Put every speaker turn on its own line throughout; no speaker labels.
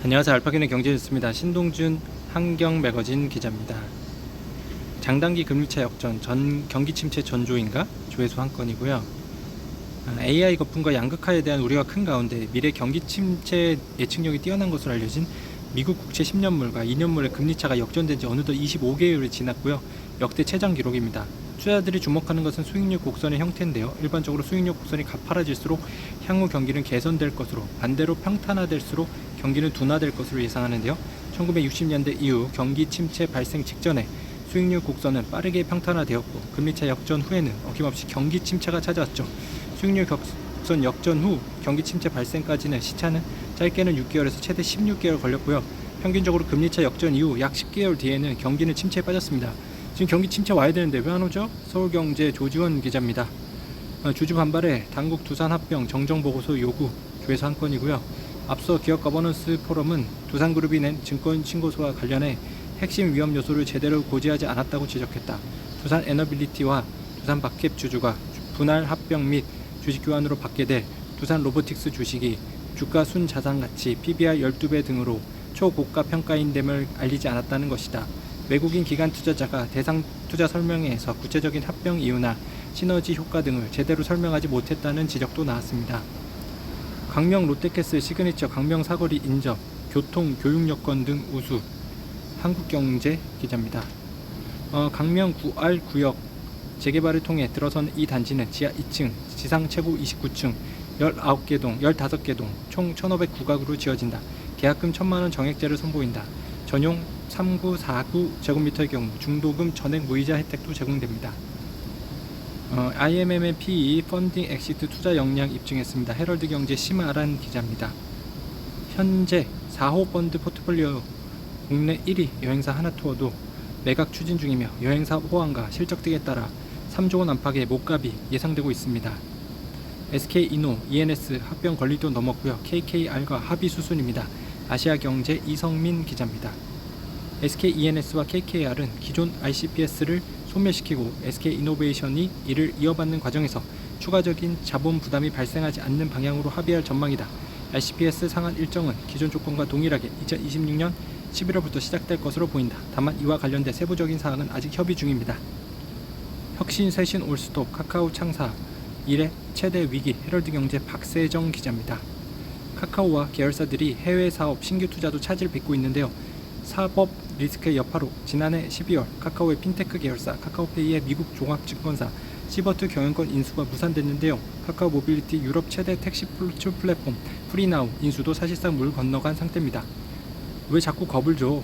안녕하세요. 알파기는 경제뉴스입니다. 신동준 한경 매거진 기자입니다. 장단기 금리차 역전 전 경기 침체 전조인가 조회수 한 건이고요. 아, AI 거품과 양극화에 대한 우려가 큰 가운데 미래 경기 침체 예측력이 뛰어난 것으로 알려진 미국 국채 10년물과 2년물의 금리차가 역전된 지 어느덧 25개월이 지났고요. 역대 최장 기록입니다. 투자자들이 주목하는 것은 수익률 곡선의 형태인데요. 일반적으로 수익률 곡선이 가파라질수록 향후 경기는 개선될 것으로 반대로 평탄화될수록 경기는 둔화될 것으로 예상하는데요. 1960년대 이후 경기 침체 발생 직전에 수익률 곡선은 빠르게 평탄화되었고 금리차 역전 후에는 어김없이 경기 침체가 찾아왔죠. 수익률 곡선 역전 후 경기 침체 발생까지는 시차는 짧게는 6개월에서 최대 16개월 걸렸고요. 평균적으로 금리차 역전 이후 약 10개월 뒤에는 경기는 침체에 빠졌습니다. 지금 경기 침체 와야 되는데 왜 안 오죠? 서울경제 조지원 기자입니다. 어, 주주 반발에 당국 두산 합병 정정 보고서 요구 조회수 한 건이고요. 앞서 기업 거버넌스 포럼은 두산그룹이 낸 증권 신고서와 관련해 핵심 위험 요소를 제대로 고지하지 않았다고 지적했다. 두산 에너빌리티와 두산 박캡 주주가 분할 합병 및 주식 교환으로 받게 될 두산 로보틱스 주식이 주가 순 자산 가치 PBR 12배 등으로 초고가 평가인 됨을 알리지 않았다는 것이다. 외국인 기관 투자자가 대상 투자 설명회에서 구체적인 합병 이유나 시너지 효과 등을 제대로 설명하지 못했다는 지적도 나왔습니다. 강명 롯데캐슬 시그니처 강명 사거리 인접, 교통, 교육 여건 등 우수. 한국경제 기자입니다. 어, 강명 9R 구역 재개발을 통해 들어선 이 단지는 지하 2층, 지상 최고 29층, 19개 동, 15개 동, 총 1,509가구로 지어진다. 계약금 1천만 원 정액제를 선보인다. 전용 3949 제곱미터의 경우 중도금 전액 무이자 혜택도 제공됩니다. 어, IMM의 PE 펀딩 엑시트 투자 역량 입증했습니다. 헤럴드 경제 심아란 기자입니다. 현재 4호 펀드 포트폴리오 국내 1위 여행사 하나투어도 매각 추진 중이며 여행사 호황과 실적 등에 따라 3조 원 안팎의 목값이 예상되고 있습니다. SK 이노, ENS 합병 권리도 넘었고요. KKR과 합의 수순입니다. 아시아경제 이성민 기자입니다. SK ENS와 KKR은 기존 ICPS를 소멸시키고 SK 이노베이션이 이를 이어받는 과정에서 추가적인 자본 부담이 발생하지 않는 방향으로 합의할 전망이다. ICPS 상한 일정은 기존 조건과 동일하게 2026년 11월부터 시작될 것으로 보인다. 다만 이와 관련된 세부적인 사항은 아직 협의 중입니다. 혁신 쇄신 올스톱 카카오 창사 일의 최대 위기 헤럴드 경제 박세정 기자입니다. 카카오와 계열사들이 해외 사업 신규 투자도 차질 빚고 있는데요. 사법 리스크의 여파로 지난해 12월 카카오의 핀테크 계열사 카카오페이의 미국 종합증권사 시버트 경영권 인수가 무산됐는데요. 카카오 모빌리티 유럽 최대 택시 플루 플랫폼 프리나우 인수도 사실상 물 건너간 상태입니다. 왜 자꾸 겁을 줘?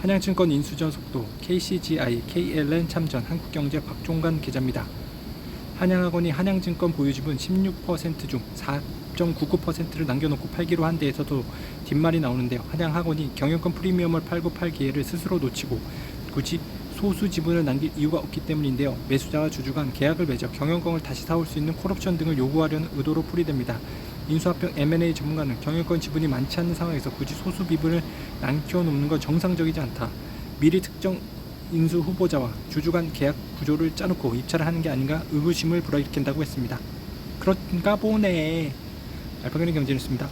한양증권 인수전 속도 KCGI, KLN 참전 한국경제 박종관 기자입니다. 한양학원이 한양증권 보유지분 16%중 4.99%를 남겨놓고 팔기로 한 데에서도 뒷말이 나오는데요. 한양학원이 경영권 프리미엄을 팔고 팔 기회를 스스로 놓치고 굳이 소수 지분을 남길 이유가 없기 때문인데요. 매수자와 주주 간 계약을 맺어 경영권을 다시 사올 수 있는 콜옵션 등을 요구하려는 의도로 풀이됩니다. 인수합병 M&A 전문가는 경영권 지분이 많지 않는 상황에서 굳이 소수 비분을 남겨놓는 건 정상적이지 않다. 미리 특정 인수 후보자와 주주 간 계약 구조를 짜놓고 입찰을 하는 게 아닌가 의구심을 불어일으킨다고 했습니다. 그런가 보네. 알파견의 경제였습니다.